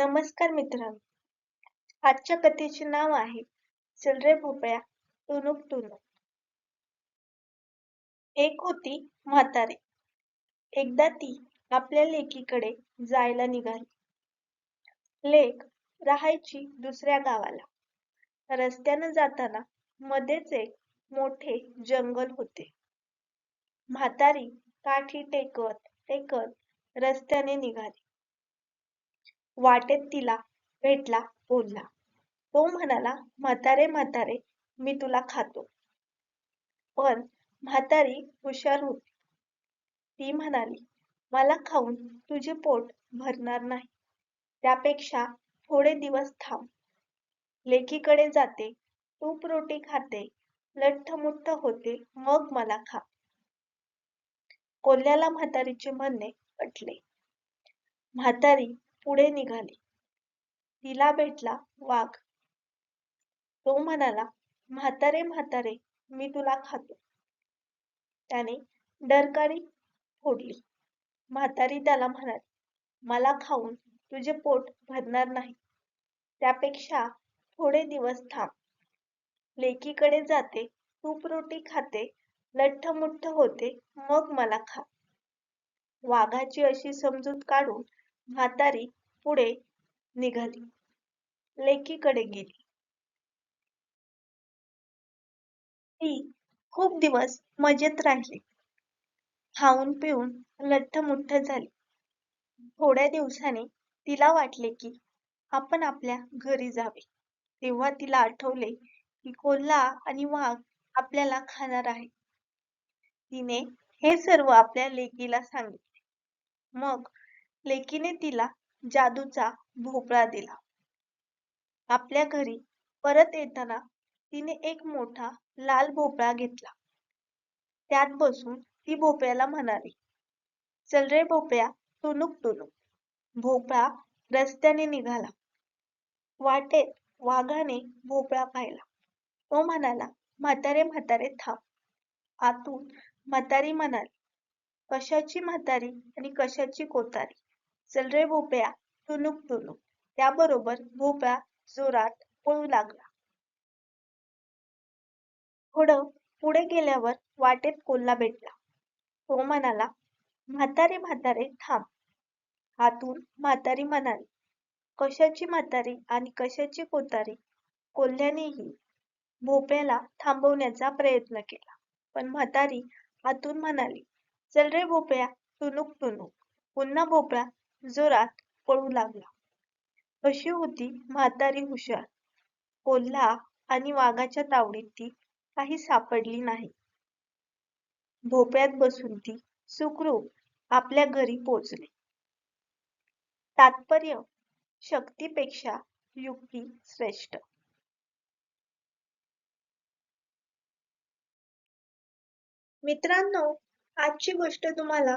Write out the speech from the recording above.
नमस्कार मित्रांनो. आजच्या कथेचे नाव आहे चल रे भोपळ्या टुणूक टुणूक एक होती म्हातारी. एकदा ती आपल्या लेकीकडे जायला निघाली. लेक राहायची दुसऱ्या गावाला. रस्त्यानं जाताना मध्येच एक मोठे जंगल होते. म्हातारी काठी टेकत टेकत रस्त्याने निघाली. वाटेत तिला भेटला बोलला. तो म्हणाला म्हातारे म्हातारे मी तुला खातो. पण म्हातारी हुशार होती. ती म्हणाली मला खाऊन तुझे पोट भरणार नाही. त्यापेक्षा थोडे दिवस थांब. लेकीकडे जाते तूप रोटी खाते लठ्ठमुठ्ठ होते मग मला खा. कोल्ह्याला म्हातारीचे म्हणणे पटले. म्हातारी पुढे निघाली. तिला भेटला वाघ. तो म्हणाला म्हातारे म्हातारे मी तुला खातो. त्याने डरकाळी फोडली. म्हातारी त्याला म्हणाली मला खाऊन तुझे पोट भरणार नाही. त्यापेक्षा थोडे दिवस थांब. लेकीकडे जाते तूप रोटी खाते लठ्ठमुठ्ठ होते मग मला खा. वाघाची अशी समजूत काढून म्हातारी पुढे निघाली. लेकीकडे गेली. ती खूप दिवस मजेत राहिली. खाऊन पिऊन लठ्ठमुठ्ठ झाली. थोड्या दिवसांनी तिला वाटले की आपण आपल्या घरी जावे. तेव्हा तिला आठवले की कोल्हा आणि वाघ आपल्याला खाणार आहे. तिने हे सर्व आपल्या लेकीला सांगितले. मग लेकीने तिला जादूचा भोपळा दिला. आपल्या घरी परत येताना तिने एक मोठा लाल भोपळा घेतला. त्यात बसून ती भोपळ्याला म्हणाली चल रे भोपळ्या टुनुक टुनुक भोपळा रस्त्याने निघाला. वाटेत वाघाने भोपळा पाहिला. तो म्हणाला म्हातारे म्हातारे थांब. आतून म्हातारी म्हणाली कशाची म्हातारी आणि कशाची कोतारी? चल रे भोपळ्या टुनुक टुनुक त्याबरोबर भोपळा जोरात पळू लागला. थोडं पुढे गेल्यावर वाटेत कोल्हा भेटला. तो म्हणाला म्हातारे म्हातारे थांब. हातून म्हातारी म्हणाली कशाची म्हातारी आणि कशाची कोतारी? कोल्ह्यानेही भोपळ्याला थांबवण्याचा प्रयत्न केला पण म्हातारी हातून म्हणाली चल रे भोपळ्या टुनुक टुनुक पुन्हा भोपळा जोरात पळू लागला. अशी होती म्हातारी हुशार. कोल्हा आणि वाघाच्या तावडीत ती काही सापडली नाही. भोपळ्यात बसून ती सुखरूप आपल्या घरी पोचली तात्पर्य शक्तीपेक्षा युक्ती श्रेष्ठ. मित्रांनो आजची गोष्ट तुम्हाला